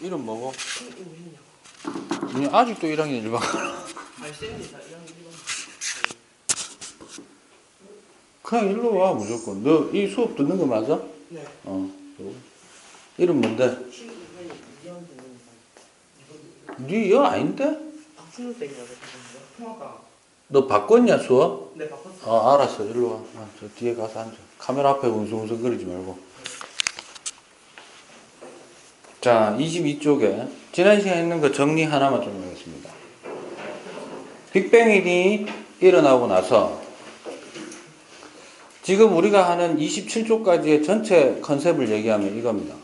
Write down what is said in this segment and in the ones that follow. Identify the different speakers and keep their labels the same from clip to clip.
Speaker 1: 이름 뭐고? 니 아직도 1학년 1반
Speaker 2: 아니 쌤이다 이런 이런.
Speaker 1: 그냥 일로 와 무조건 너 이 수업 듣는 거 맞아?
Speaker 2: 네.
Speaker 1: 어 이름 뭔데? 니여 아닌데?
Speaker 2: 박준호 쌤이라고 했거든요. 통화가.
Speaker 1: 너 바꿨냐 수업?
Speaker 2: 네 바꿨어요.
Speaker 1: 어 알았어 일로 와. 아, 저 뒤에 가서 앉아. 카메라 앞에 웅성웅성 거리지 말고. 자 22쪽에 지난 시간에 있는 거 정리 하나만 좀 하겠습니다. 빅뱅이 일어나고 나서 지금 우리가 하는 27쪽까지의 전체 컨셉을 얘기하면 이겁니다.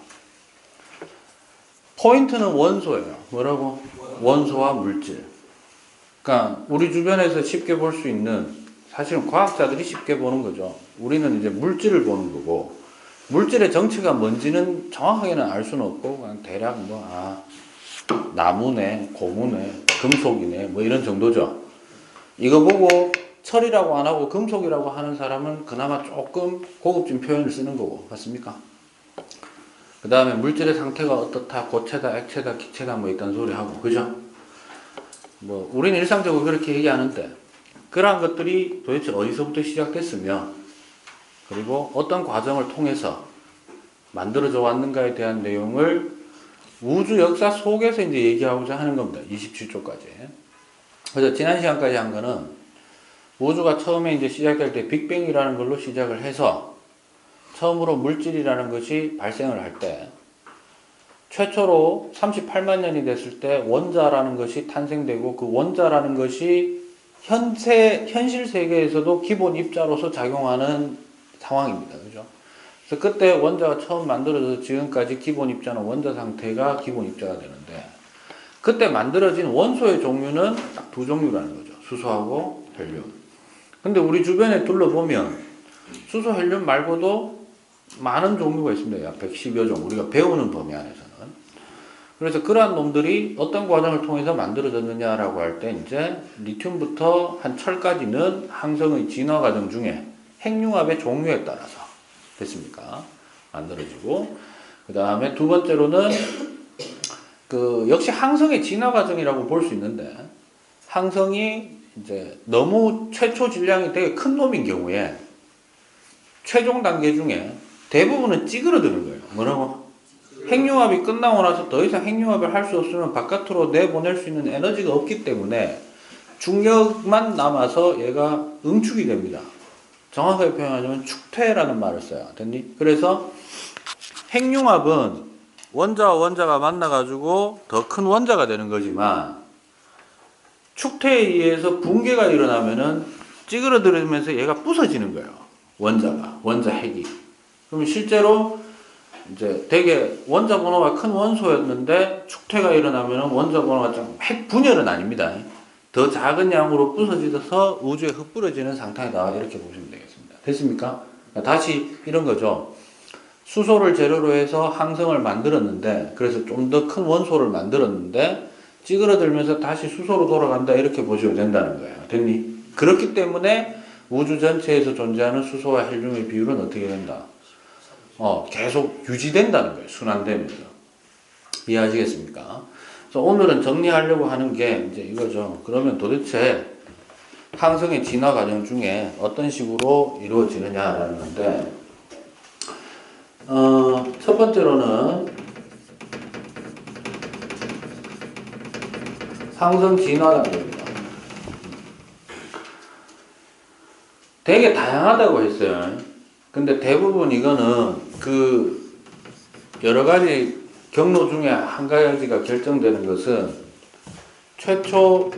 Speaker 1: 포인트는 원소예요. 뭐라고? 원소와 물질. 그러니까 우리 주변에서 쉽게 볼 수 있는 사실은 과학자들이 쉽게 보는 거죠. 우리는 이제 물질을 보는 거고 물질의 정체가 뭔지는 정확하게는 알 수는 없고 그냥 대략 뭐 아, 나무네, 고무네, 금속이네 뭐 이런 정도죠. 이거 보고 철이라고 안 하고 금속이라고 하는 사람은 그나마 조금 고급진 표현을 쓰는 거고 맞습니까? 그 다음에 물질의 상태가 어떻다, 고체다, 액체다, 기체다 뭐 이딴 소리 하고 그죠? 뭐 우리는 일상적으로 그렇게 얘기하는데 그러한 것들이 도대체 어디서부터 시작됐으며 그리고 어떤 과정을 통해서 만들어져 왔는가에 대한 내용을 우주 역사 속에서 이제 얘기하고자 하는 겁니다. 27조까지. 그래서 지난 시간까지 한 거는 우주가 처음에 이제 시작될 때 빅뱅이라는 걸로 시작을 해서 처음으로 물질이라는 것이 발생을 할 때 최초로 38만 년이 됐을 때 원자라는 것이 탄생되고 그 원자라는 것이 현세 현실 세계에서도 기본 입자로서 작용하는 상황입니다. 그죠? 그래서 그때 원자가 처음 만들어져서 지금까지 기본 입자는 원자 상태가 기본 입자가 되는데 그때 만들어진 원소의 종류는 딱 두 종류라는 거죠. 수소하고 헬륨. 근데 우리 주변에 둘러보면 수소, 헬륨 말고도 많은 종류가 있습니다. 약 110여 종. 우리가 배우는 범위 안에서는. 그래서 그러한 놈들이 어떤 과정을 통해서 만들어졌느냐라고 할 때 이제 리튬부터 한 철까지는 항성의 진화 과정 중에 핵융합의 종류에 따라서 됐습니까? 만들어지고 그 다음에 두 번째로는 그 역시 항성의 진화 과정이라고 볼 수 있는데 항성이 이제 너무 최초 질량이 되게 큰 놈인 경우에 최종 단계 중에 대부분은 찌그러드는 거예요. 뭐라고? 핵융합이 끝나고 나서 더 이상 핵융합을 할 수 없으면 바깥으로 내보낼 수 있는 에너지가 없기 때문에 중력만 남아서 얘가 응축이 됩니다. 정확하게 표현하자면 축퇴라는 말을 써요. 됐니? 그래서 핵융합은 원자와 원자가 만나가지고 더 큰 원자가 되는 거지만 축퇴에 의해서 붕괴가 일어나면은 찌그러들면서 얘가 부서지는 거예요. 원자가 원자 핵이. 그러면 실제로 이제 되게 원자 번호가 큰 원소였는데 축퇴가 일어나면 원자 번호가 좀 핵 분열은 아닙니다. 더 작은 양으로 부서져서 우주에 흩뿌려지는 상태다 이렇게 보시면 되겠습니다. 됐습니까? 다시 이런 거죠. 수소를 재료로 해서 항성을 만들었는데 그래서 좀 더 큰 원소를 만들었는데 찌그러들면서 다시 수소로 돌아간다 이렇게 보시면 된다는 거예요. 됐니? 그렇기 때문에 우주 전체에서 존재하는 수소와 헬륨의 비율은 어떻게 된다? 어, 계속 유지된다는 거예요. 순환되면서. 이해하시겠습니까? 그래서 오늘은 정리하려고 하는 게 이제 이거죠. 그러면 도대체 항성의 진화 과정 중에 어떤 식으로 이루어지느냐라는 건데, 어, 첫 번째로는 항성 진화 단계입니다. 되게 다양하다고 했어요. 근데 대부분 이거는 그 여러 가지 경로 중에 한 가지가 결정되는 것은 최초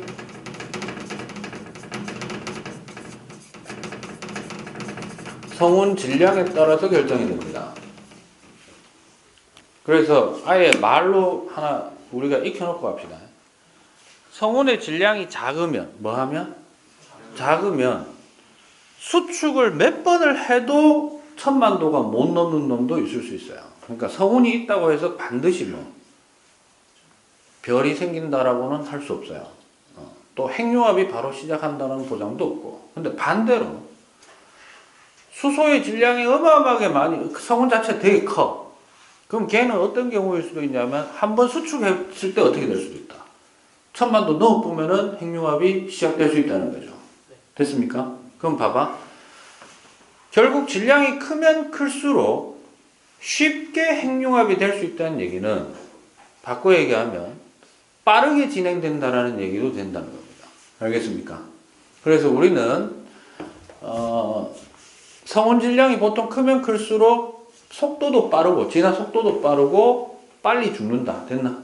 Speaker 1: 성운 질량에 따라서 결정이 됩니다. 그래서 아예 말로 하나 우리가 익혀놓고 갑시다. 성운의 질량이 작으면 뭐 하면? 작으면 수축을 몇 번을 해도 천만 도가 못 넘는 놈도 있을 수 있어요. 그러니까 성운이 있다고 해서 반드시 뭐 별이 생긴다라고는 할 수 없어요. 어, 또 핵융합이 바로 시작한다는 보장도 없고. 근데 반대로 수소의 질량이 어마어마하게 많이 성운 자체 되게 커. 그럼 걔는 어떤 경우일 수도 있냐면 한 번 수축했을 때 어떻게 될 수도 있다. 천만도 넣어보면은 핵융합이 시작될 수 있다는 거죠. 됐습니까? 그럼 봐봐. 결국 질량이 크면 클수록 쉽게 핵융합이 될 수 있다는 얘기는 바꿔 얘기하면 빠르게 진행된다라는 얘기도 된다는 겁니다. 알겠습니까? 그래서 우리는 어, 성온 질량이 보통 크면 클수록 속도도 빠르고 진화 속도도 빠르고 빨리 죽는다. 됐나?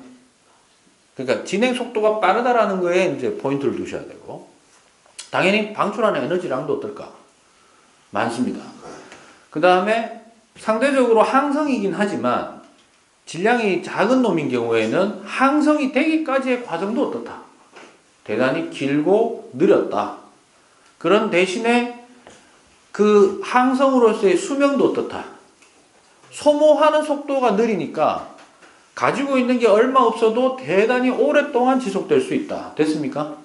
Speaker 1: 그러니까 진행 속도가 빠르다라는 거에 이제 포인트를 두셔야 되고 당연히 방출하는 에너지량도 어떨까? 많습니다. 그 다음에 상대적으로 항성이긴 하지만 질량이 작은 놈인 경우에는 항성이 되기까지의 과정도 어떻다? 대단히 길고 느렸다. 그런 대신에 그 항성으로서의 수명도 어떻다? 소모하는 속도가 느리니까 가지고 있는 게 얼마 없어도 대단히 오랫동안 지속될 수 있다. 됐습니까?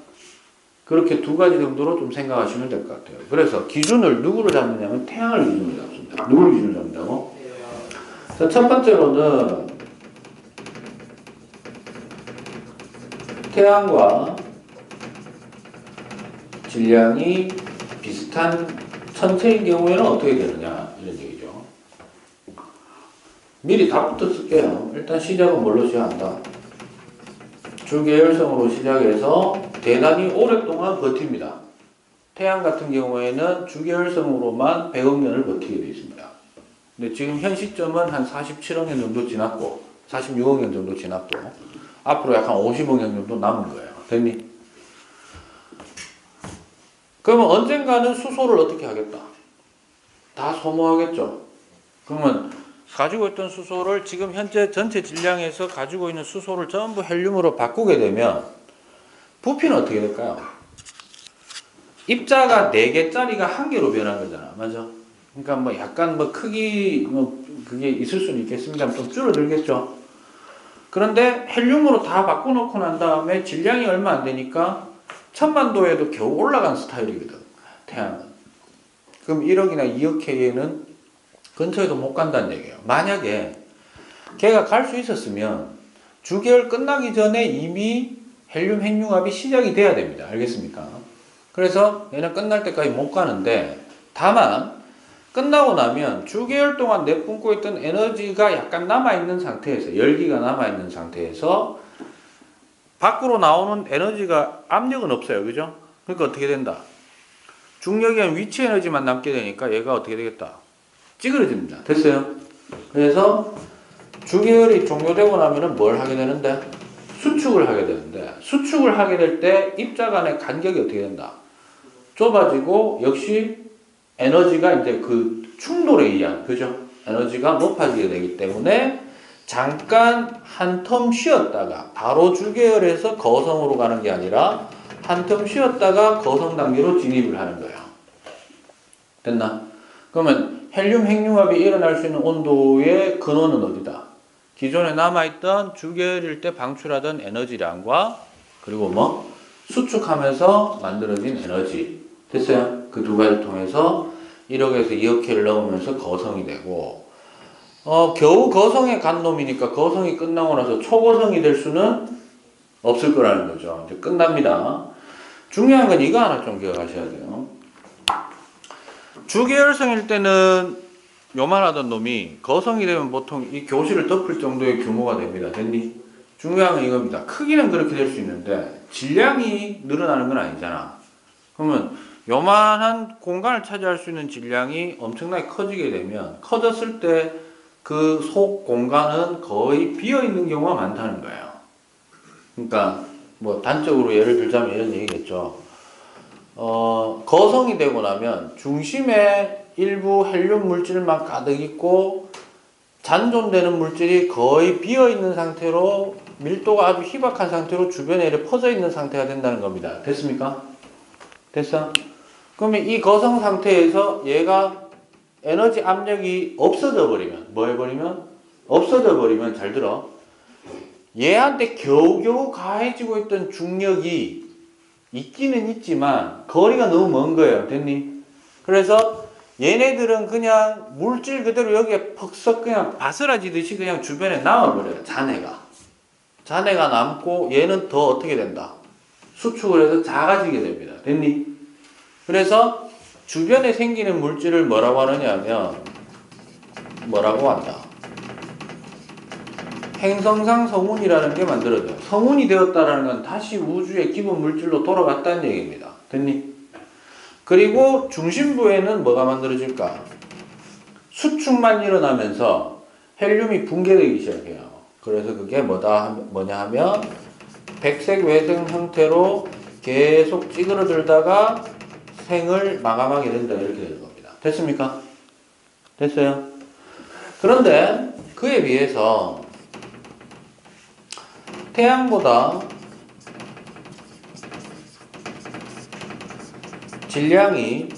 Speaker 1: 그렇게 두 가지 정도로 좀 생각하시면 될 것 같아요. 그래서 기준을 누구를 잡느냐면 태양을 기준으로 잡습니다. 누구를 기준으로 잡는다고? 자, 첫 번째로는 태양과 질량이 비슷한 천체인 경우에는 어떻게 되느냐 이런 얘기죠. 미리 답부터 쓸게요. 일단 시작은 뭘로 시작한다? 주계열성으로 시작해서 대단히 오랫동안 버팁니다. 태양 같은 경우에는 주계열성으로만 100억 년을 버티게 되어 있습니다. 근데 지금 현 시점은 한 47억 년 정도 지났고 46억 년 정도 지났고 앞으로 약 한 50억 년 정도 남은 거예요. 됐니? 그러면 언젠가는 수소를 어떻게 하겠다? 다 소모하겠죠. 그러면 가지고 있던 수소를 지금 현재 전체 질량에서 가지고 있는 수소를 전부 헬륨으로 바꾸게 되면 부피는 어떻게 될까요? 입자가 4개짜리가 1개로 변한 거잖아. 맞아? 그러니까 뭐 약간 뭐 크기 뭐 그게 있을 수는 있겠습니다. 좀 줄어들겠죠. 그런데 헬륨으로 다 바꿔놓고 난 다음에 질량이 얼마 안 되니까 천만도에도 겨우 올라간 스타일이거든. 태양은. 그럼 1억이나 2억 K에는 근처에도 못 간다는 얘기예요. 만약에 걔가 갈 수 있었으면 주계열 끝나기 전에 이미 헬륨 핵융합이 시작이 돼야 됩니다. 알겠습니까? 그래서 얘는 끝날 때까지 못 가는데 다만 끝나고 나면 주계열 동안 내뿜고 있던 에너지가 약간 남아있는 상태에서 열기가 남아있는 상태에서 밖으로 나오는 에너지가 압력은 없어요. 그죠? 그러니까 어떻게 된다? 중력이 한 위치 에너지만 남게 되니까 얘가 어떻게 되겠다? 찌그러집니다. 됐어요? 그래서 주계열이 종료되고 나면은 뭘 하게 되는데? 수축을 하게 되는데 수축을 하게 될 때 입자 간의 간격이 어떻게 된다? 좁아지고 역시 에너지가 이제 그 충돌에 의한 그죠? 에너지가 높아지게 되기 때문에 잠깐 한 텀 쉬었다가 바로 주계열에서 거성으로 가는 게 아니라 한 텀 쉬었다가 거성 단계로 진입을 하는 거예요. 됐나? 그러면 헬륨 핵융합이 일어날 수 있는 온도의 근원은 어디다? 기존에 남아있던 주계열일 때 방출하던 에너지량과 그리고 뭐 수축하면서 만들어진 에너지 됐어요? 그 두 가지를 통해서 1억에서 2억 킬를 넣으면서 거성이 되고 어 겨우 거성에 간 놈이니까 거성이 끝나고 나서 초거성이 될 수는 없을 거라는 거죠. 이제 끝납니다. 중요한 건 이거 하나 좀 기억하셔야 돼요. 주계열성일 때는 요만하던 놈이 거성이 되면 보통 이 교실을 덮을 정도의 규모가 됩니다. 됐니? 중요한 건 이겁니다. 크기는 그렇게 될 수 있는데 질량이 늘어나는 건 아니잖아. 그러면 요만한 공간을 차지할 수 있는 질량이 엄청나게 커지게 되면 커졌을 때 그 속 공간은 거의 비어 있는 경우가 많다는 거예요. 그러니까 뭐 단적으로 예를 들자면 이런 얘기겠죠. 어, 거성이 되고 나면 중심에 일부 헬륨 물질만 가득 있고 잔존되는 물질이 거의 비어 있는 상태로 밀도가 아주 희박한 상태로 주변에 이렇게 퍼져 있는 상태가 된다는 겁니다. 됐습니까? 됐어? 그러면 이 거성 상태에서 얘가 에너지 압력이 없어져 버리면 뭐 해버리면 없어져 버리면 잘 들어 얘한테 겨우겨우 가해지고 있던 중력이 있기는 있지만 거리가 너무 먼 거예요 됐니? 그래서 얘네들은 그냥 물질 그대로 여기에 퍽썩 그냥 바스라지듯이 그냥 주변에 남아버려요. 잔해가. 잔해가 남고 얘는 더 어떻게 된다? 수축을 해서 작아지게 됩니다. 됐니? 그래서 주변에 생기는 물질을 뭐라고 하느냐 하면 뭐라고 한다? 행성상 성운이라는 게 만들어져요. 성운이 되었다라는 건 다시 우주의 기본 물질로 돌아갔다는 얘기입니다. 됐니? 그리고 중심부에는 뭐가 만들어질까? 수축만 일어나면서 헬륨이 붕괴되기 시작해요. 그래서 그게 뭐다 뭐냐 하면 백색 외등 형태로 계속 찌그러들다가 생을 마감하게 된다 이렇게 되는 겁니다. 됐습니까? 됐어요? 그런데 그에 비해서 태양보다 질량이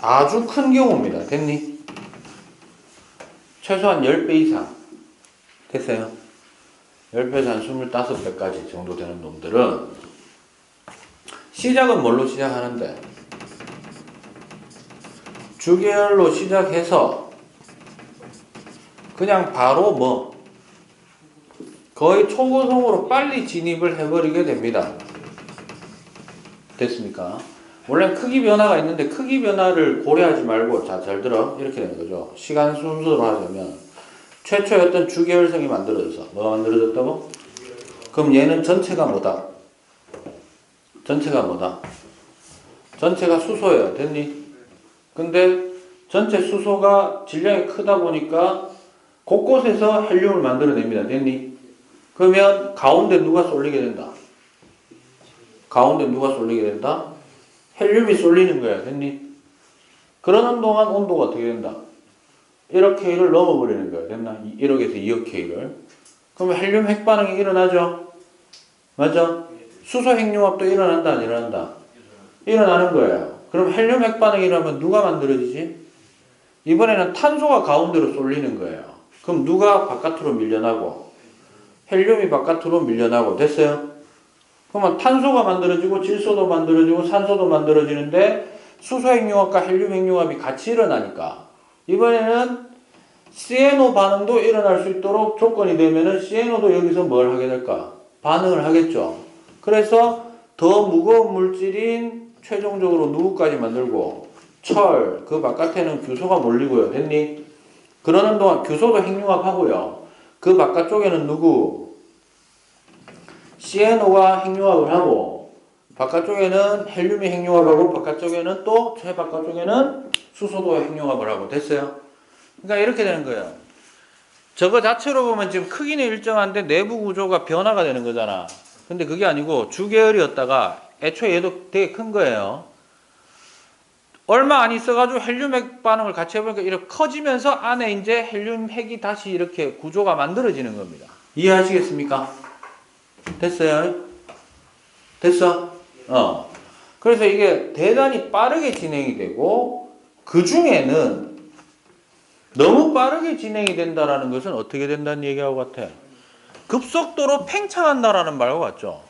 Speaker 1: 아주 큰 경우입니다. 됐니? 최소한 10배 이상. 됐어요? 10배에서 한 25배까지 정도 되는 놈들은 시작은 뭘로 시작하는데? 주계열로 시작해서 그냥 바로 뭐 거의 초고성으로 빨리 진입을 해버리게 됩니다. 됐습니까? 원래 크기 변화가 있는데 크기 변화를 고려하지 말고 자 잘 들어 이렇게 되는 거죠. 시간 순서로 하자면 어떤 주계열성이 만들어져서 뭐가 만들어졌다고? 그럼 얘는 전체가 뭐다? 전체가 뭐다? 전체가 수소예요. 됐니? 근데 전체 수소가 질량이 크다 보니까 곳곳에서 헬륨을 만들어냅니다. 됐니? 그러면 가운데 누가 쏠리게 된다? 가운데 누가 쏠리게 된다? 헬륨이 쏠리는 거야. 됐니? 그러는 동안 온도가 어떻게 된다? 1억 K를 넘어버리는 거야. 됐나? 1억에서 2억 K를. 그러면 헬륨 핵 반응이 일어나죠? 맞아? 수소 핵융합도 일어난다, 안 일어난다? 일어나는 거예요. 그럼 헬륨 핵 반응이 일어나면 누가 만들어지지? 이번에는 탄소가 가운데로 쏠리는 거예요. 그럼 누가 바깥으로 밀려나고? 헬륨이 바깥으로 밀려나고. 됐어요? 그러면 탄소가 만들어지고 질소도 만들어지고 산소도 만들어지는데 수소 핵융합과 헬륨 핵융합이 같이 일어나니까 이번에는 CNO 반응도 일어날 수 있도록 조건이 되면은 CNO도 여기서 뭘 하게 될까? 반응을 하겠죠. 그래서 더 무거운 물질인 최종적으로 누구까지 만들고 철, 그 바깥에는 규소가 몰리고요. 됐니? 그러는 동안 규소도 핵융합하고요. 그 바깥쪽에는 누구? CNO가 핵융합을 하고 바깥쪽에는 헬륨이 핵융합하고 바깥쪽에는 또 최바깥쪽에는 수소도 핵융합을 하고 됐어요. 그러니까 이렇게 되는 거예요. 저거 자체로 보면 지금 크기는 일정한데 내부 구조가 변화가 되는 거잖아. 근데 그게 아니고 주계열이었다가 애초에 얘도 되게 큰 거예요. 얼마 안 있어가지고 헬륨 핵 반응을 같이 해보니까 이렇게 커지면서 안에 이제 헬륨 핵이 다시 이렇게 구조가 만들어지는 겁니다. 이해하시겠습니까? 됐어요? 됐어? 어. 그래서 이게 대단히 빠르게 진행이 되고 그 중에는 너무 빠르게 진행이 된다라는 것은 어떻게 된다는 얘기하고 같아? 급속도로 팽창한다라는 말과 같죠?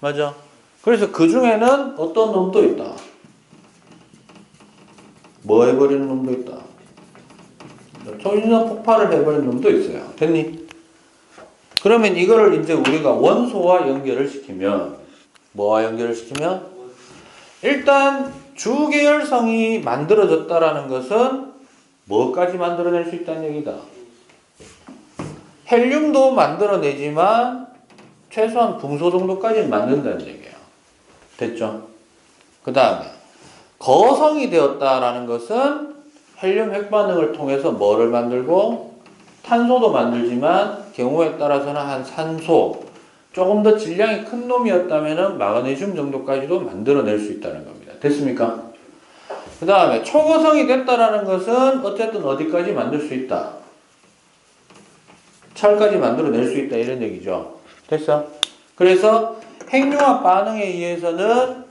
Speaker 1: 맞아? 그래서 그 중에는 어떤 놈도 있다. 뭐 해버리는 놈도 있다. 초인선 폭발을 해버리는 놈도 있어요. 됐니? 그러면 이거를 이제 우리가 원소와 연결을 시키면 뭐와 연결을 시키면 일단 주계열성이 만들어졌다라는 것은 뭐까지 만들어낼 수 있다는 얘기다. 헬륨도 만들어내지만 최소한 붕소 정도까지는 만든다는 얘기예요. 됐죠? 그 다음에 거성이 되었다라는 것은 헬륨 핵 반응을 통해서 뭐를 만들고 탄소도 만들지만 경우에 따라서는 한 산소 조금 더 질량이 큰 놈이었다면은 마그네슘 정도까지도 만들어낼 수 있다는 겁니다. 됐습니까? 그 다음에 초고성이 됐다라는 것은 어쨌든 어디까지 만들 수 있다. 철까지 만들어낼 수 있다 이런 얘기죠. 됐어? 그래서 핵융합 반응에 의해서는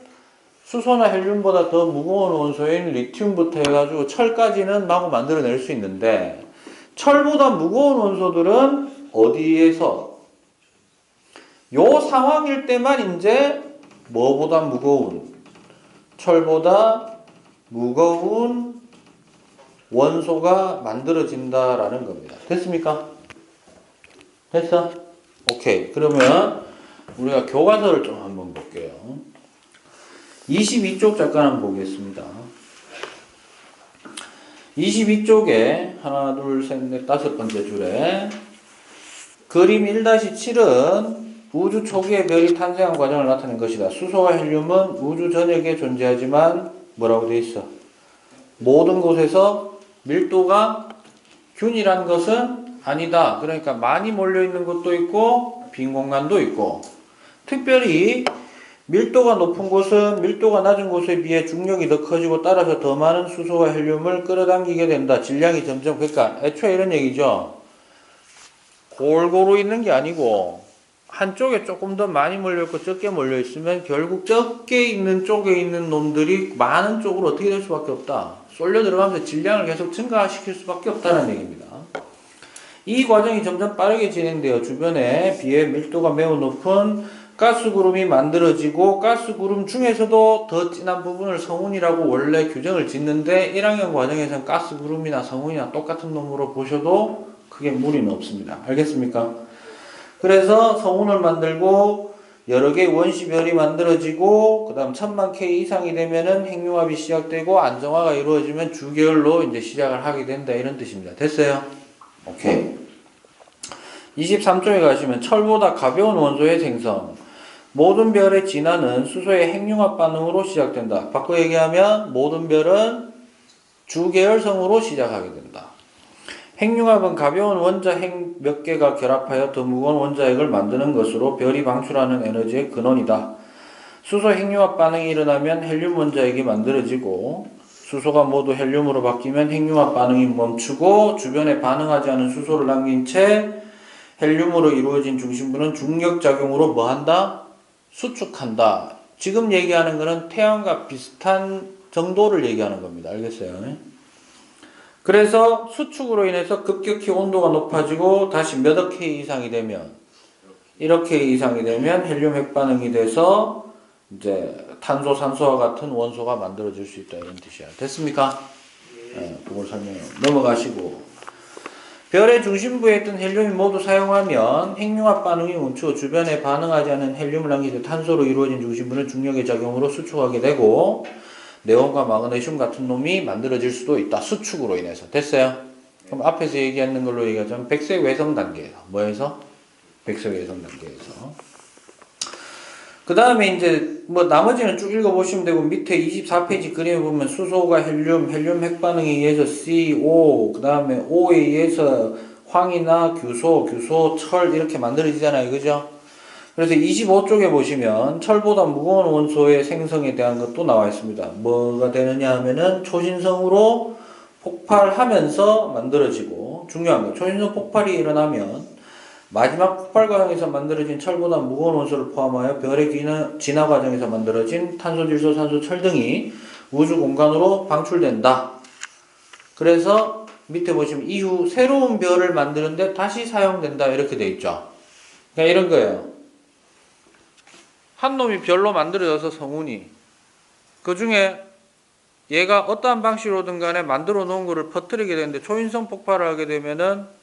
Speaker 1: 수소나 헬륨보다 더 무거운 원소인 리튬부터 해가지고 철까지는 마구 만들어낼 수 있는데 철보다 무거운 원소들은 어디에서 요 상황일 때만 이제 뭐보다 무거운 철보다 무거운 원소가 만들어진다라는 겁니다. 됐습니까? 됐어? 오케이. 그러면 우리가 교과서를 좀 한번 볼게요. 22쪽 잠깐 한번 보겠습니다. 22쪽에 하나, 둘, 셋, 넷, 다섯 번째 줄에 그림 1-7은 우주 초기의 별이 탄생한 과정을 나타낸 것이다. 수소와 헬륨은 우주 전역에 존재하지만 뭐라고 돼 있어? 모든 곳에서 밀도가 균이란 것은 아니다. 그러니까 많이 몰려 있는 곳도 있고 빈 공간도 있고 특별히 밀도가 높은 곳은 밀도가 낮은 곳에 비해 중력이 더 커지고 따라서 더 많은 수소와 헬륨을 끌어당기게 된다. 질량이 점점 그러니까 애초에 이런 얘기죠. 골고루 있는 게 아니고 한쪽에 조금 더 많이 몰려 있고 적게 몰려 있으면 결국 적게 있는 쪽에 있는 놈들이 많은 쪽으로 어떻게 될 수밖에 없다. 쏠려 들어가면서 질량을 계속 증가시킬 수밖에 없다는 얘기입니다. 이 과정이 점점 빠르게 진행되어 주변에 비해 밀도가 매우 높은 가스 구름이 만들어지고 가스 구름 중에서도 더 진한 부분을 성운이라고 원래 규정을 짓는데 1학년 과정에서는 가스 구름이나 성운이나 똑같은 놈으로 보셔도 크게 무리는 없습니다. 알겠습니까? 그래서 성운을 만들고 여러 개의 원시별이 만들어지고 그 다음 천만 K 이상이 되면은 핵융합이 시작되고 안정화가 이루어지면 주계열로 이제 시작을 하게 된다 이런 뜻입니다. 됐어요? 오케이. 23쪽에 가시면 철보다 가벼운 원소의 생성. 모든 별의 진화는 수소의 핵융합 반응으로 시작된다. 바꿔 얘기하면 모든 별은 주계열성으로 시작하게 된다. 핵융합은 가벼운 원자 핵 몇 개가 결합하여 더 무거운 원자핵을 만드는 것으로 별이 방출하는 에너지의 근원이다. 수소 핵융합 반응이 일어나면 헬륨 원자핵이 만들어지고 수소가 모두 헬륨으로 바뀌면 핵융합 반응이 멈추고 주변에 반응하지 않은 수소를 남긴 채 헬륨으로 이루어진 중심부는 중력 작용으로 뭐 한다? 수축한다. 지금 얘기하는 거는 태양과 비슷한 정도를 얘기하는 겁니다. 알겠어요? 그래서 수축으로 인해서 급격히 온도가 높아지고 다시 몇억 K 이상이 되면 1억 K 이상이 되면 헬륨 핵 반응이 돼서 이제 탄소, 산소와 같은 원소가 만들어질 수 있다 이런 뜻이야. 됐습니까? 예, 그걸 설명해. 넘어가시고 별의 중심부에 있던 헬륨이 모두 사용하면 핵융합 반응이 멈추고 주변에 반응하지 않은 헬륨을 남기는 탄소로 이루어진 중심부는 중력의 작용으로 수축하게 되고 네온과 마그네슘 같은 놈이 만들어질 수도 있다. 수축으로 인해서. 됐어요? 그럼 앞에서 얘기하는 걸로 얘기하자면 백색 외성 단계에서. 뭐에서? 백색 외성 단계에서. 그 다음에 이제 뭐 나머지는 쭉 읽어보시면 되고 밑에 24페이지 그림에 보면 수소가 헬륨, 헬륨 핵반응에 의해서 CO, 그 다음에 O에 의해서 황이나 규소, 규소, 철 이렇게 만들어지잖아요. 그죠? 그래서 25쪽에 보시면 철보다 무거운 원소의 생성에 대한 것도 나와 있습니다. 뭐가 되느냐 하면은 초신성으로 폭발하면서 만들어지고 중요한 거 초신성 폭발이 일어나면 마지막 폭발 과정에서 만들어진 철보다 무거운 원소를 포함하여 별의 진화, 진화 과정에서 만들어진 탄소, 질소, 산소, 철 등이 우주 공간으로 방출된다. 그래서 밑에 보시면 이후 새로운 별을 만드는데 다시 사용된다 이렇게 돼 있죠. 그러니까 이런 거예요. 한 놈이 별로 만들어져서 성운이 그 중에 얘가 어떠한 방식으로든 간에 만들어 놓은 거를 퍼뜨리게 되는데 초인성 폭발을 하게 되면은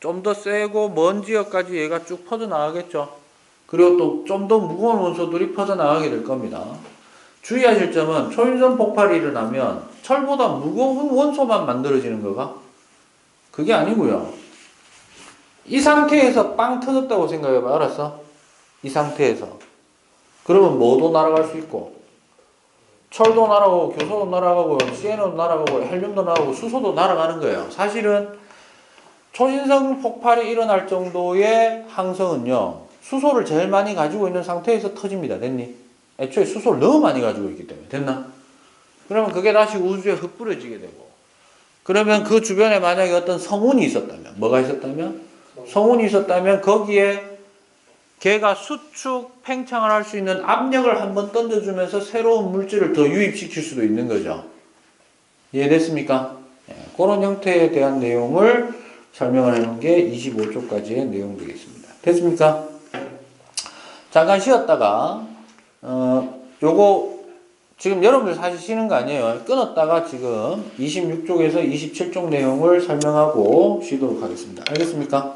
Speaker 1: 좀 더 세고 먼 지역까지 얘가 쭉 퍼져나가겠죠. 그리고 또 좀 더 무거운 원소들이 퍼져나가게 될 겁니다. 주의하실 점은 초인성 폭발이 일어나면 철보다 무거운 원소만 만들어지는 거가 그게 아니고요. 이 상태에서 빵 터졌다고 생각해봐. 알았어? 이 상태에서. 그러면 뭐도 날아갈 수 있고 철도 날아가고 교소도 날아가고 CN도 날아가고 헬륨도 날아가고 수소도 날아가는 거예요. 사실은 초신성 폭발이 일어날 정도의 항성은요. 수소를 제일 많이 가지고 있는 상태에서 터집니다. 됐니? 애초에 수소를 너무 많이 가지고 있기 때문에 됐나? 그러면 그게 다시 우주에 흩뿌려지게 되고 그러면 그 주변에 만약에 어떤 성운이 있었다면 뭐가 있었다면 성운이 있었다면 거기에 걔가 수축 팽창을 할 수 있는 압력을 한번 던져주면서 새로운 물질을 더 유입시킬 수도 있는 거죠. 이해됐습니까? 예, 그런 형태에 대한 내용을 설명을 해놓은 게 25쪽까지의 내용 되겠습니다. 됐습니까? 잠깐 쉬었다가 어, 요거 지금 여러분들 사실 쉬는 거 아니에요. 끊었다가 지금 26쪽에서 27쪽 내용을 설명하고 쉬도록 하겠습니다. 알겠습니까?